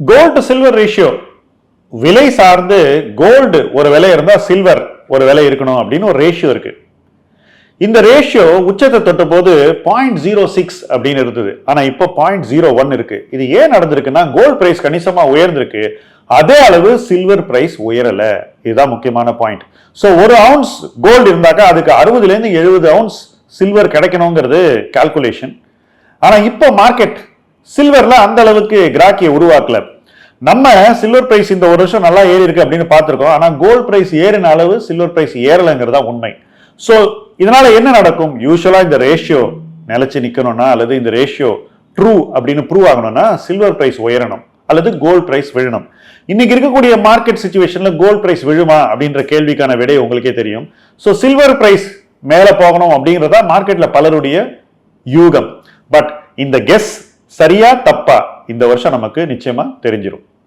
Gold silver ratio விலை சார்ந்து gold ஒரு விலை இருந்தால் சில்வர் ஒரு விலை இருக்கணும் அப்படின்னு ஒரு ரேஷியோ இருக்கு. இந்த ரேஷியோ உச்சத்தை தொட்ட போது பாயிண்ட் ஜீரோ சிக்ஸ் அப்படின்னு இருந்தது. ஆனால் இப்போ பாயிண்ட் ஜீரோ ஒன் இருக்கு. இது ஏன் நடந்திருக்குன்னா கோல்ட் பிரைஸ் கணிசமாக உயர்ந்திருக்கு. அதே அளவு சில்வர் பிரைஸ் உயரல. இதுதான் முக்கியமான பாயிண்ட் ஸோ ஒரு அவுன்ஸ் கோல்டு இருந்தாக்கா அதுக்கு அறுபதுலேருந்து எழுபது அவுன்ஸ் சில்வர் கிடைக்கணுங்கிறது கால்குலேஷன் ஆனால் இப்போ மார்க்கெட் சில்வர்ல அந்த அளவுக்கு கிராக்கியை உருவாக்கல. நம்ம சில்வர் பிரைஸ் இந்த ஒரு வருஷம் நல்லா ஏறி இருக்கு அப்படின்னு பார்த்துருக்கோம். ஆனால் கோல்ட் பிரைஸ் ஏறின அளவு சில்வர் பிரைஸ் ஏறலைங்கிறதா உண்மை. ஸோ இதனால என்ன நடக்கும்? யூஸ்வலாக இந்த ரேஷியோ நிலச்சி நிற்கணும்னா அல்லது இந்த ரேஷியோ ட்ரூ அப்படின்னு ப்ரூவ் ஆகணும்னா சில்வர் பிரைஸ் உயரணும் அல்லது கோல்ட் பிரைஸ் விழணும். இன்னைக்கு இருக்கக்கூடிய மார்க்கெட் சுச்சுவேஷன்ல கோல்ட் பிரைஸ் விழுமா அப்படின்ற கேள்விக்கான விடை உங்களுக்கே தெரியும். ஸோ சில்வர் பிரைஸ் மேலே போகணும் அப்படிங்கிறதா மார்க்கெட்ல பலருடைய யூகம். பட் இந்த கெஸ் சரியா தப்பா இந்த வருஷம் நமக்கு நிச்சயமா தெரிஞ்சிடும்